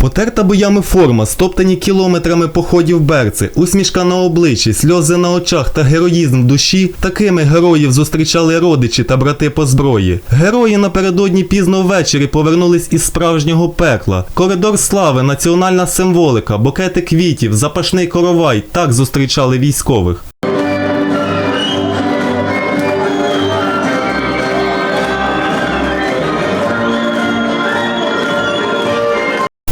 Потерта боями форма, стоптані кілометрами походів берци, усмішка на обличчі, сльози на очах та героїзм в душі. Такими героїв зустрічали родичі та брати по зброї. Герої напередодні пізно ввечері повернулись із справжнього пекла. Коридор слави, національна символика, букети квітів, запашний коровай так зустрічали військових.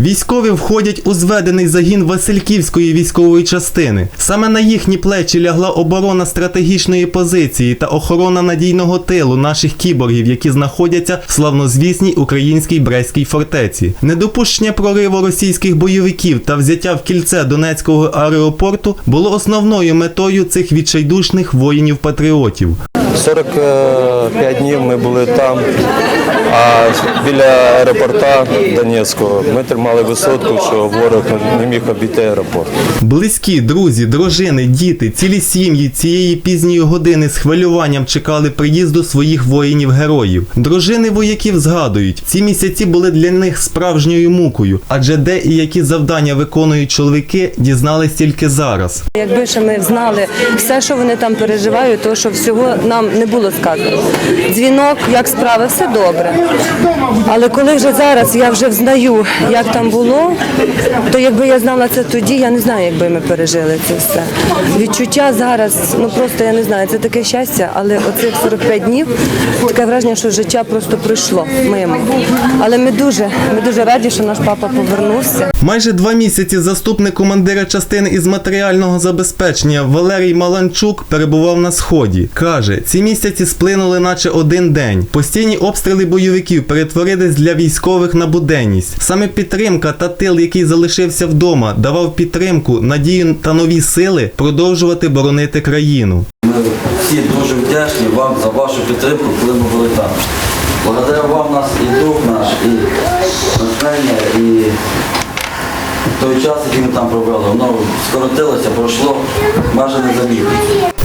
Військові входять у зведений загін Васильківської військової частини. Саме на їхні плечі лягла оборона стратегічної позиції та охорона надійного тилу наших кіборгів, які знаходяться в славнозвісній українській Брестській фортеці. Недопущення прориву російських бойовиків та взяття в кільце Донецького аеропорту було основною метою цих відчайдушних воїнів-патріотів. 45 днів ми були там, а біля аеропорта Донецького ми тримали висотку, що ворог не міг обійти аеропорт. Близькі, друзі, дружини, діти, цілі сім'ї цієї пізньої години з хвилюванням чекали приїзду своїх воїнів-героїв. Дружини вояків згадують, ці місяці були для них справжньою мукою, адже де і які завдання виконують чоловіки, дізнались тільки зараз. Якби ще ми знали все, що вони там переживають, то що всього нам не було сказано. Дзвінок, як справи, все добре. Але коли вже зараз я вже взнаю, як там було, то якби я знала це тоді, я не знаю, якби ми пережили це все. Відчуття зараз, ну просто я не знаю, це таке щастя, але оцих 45 днів таке враження, що життя просто пройшло мимо. Але ми дуже, ми дуже раді, що наш папа повернувся. Майже два місяці заступник командира частини із матеріального забезпечення Валерій Маланчук перебував на сході. Каже, ці місяці сплинули наче один день. Постійні обстріли бойовиків перетворились для військових на буденність. Саме підтримка та тил, який залишився вдома, давав підтримку, надію та нові сили продовжувати боронити країну. Ми всі дуже вдячні вам за вашу підтримку, коли ми були там. Благодаря вам нас і дух наш, і натхнення, і той час, який ми там провели, воно скоротилося, пройшло майже незамітно.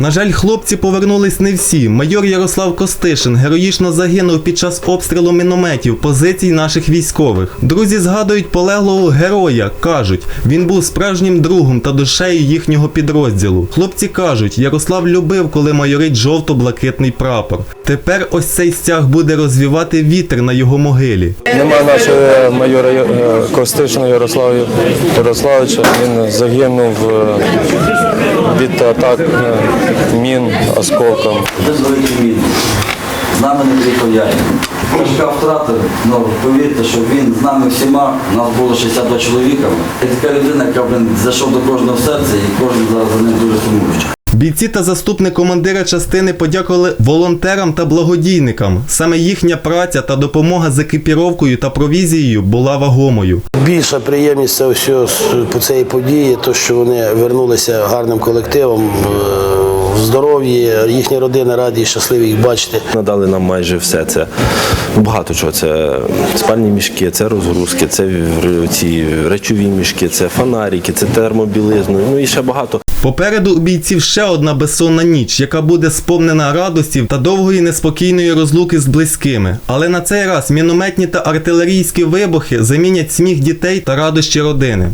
На жаль, хлопці повернулись не всі. Майор Ярослав Костишин героїчно загинув під час обстрілу мінометів позицій наших військових. Друзі згадують полеглого героя. кажуть, він був справжнім другом та душею їхнього підрозділу. Хлопці кажуть, Ярослав любив, коли майорить жовто-блакитний прапор. Тепер ось цей стяг буде розвівати вітер на його могилі. Нема нашого майора е, Костишина Ярослава Ярославовича. Він загинув е, від атак мін осколком. З нами не приїхав я. Тяжка втрата, ну повірте, що він з нами всіма, у нас було 62 чоловіка. І така людина, яка блин, зайшов до кожного серця і кожен за ним дуже сумуючий. Бійці та заступник командира частини подякували волонтерам та благодійникам. Саме їхня праця та допомога з екіпіровкою та провізією була вагомою. Більша приємність це все по цієї події, то що вони вернулися гарним колективом е, в здоров'ї, їхні родини раді і щасливі їх бачити. Надали нам майже все це. Ну, Багато чого. Це спальні мішки, це розгрузки, це ці речові мішки, це фонарики, це термобілизну, ну і ще багато. Попереду у бійців ще одна безсонна ніч, яка буде сповнена радості та довгої неспокійної розлуки з близькими. Але на цей раз мінометні та артилерійські вибухи замінять сміх дітей та радощі родини.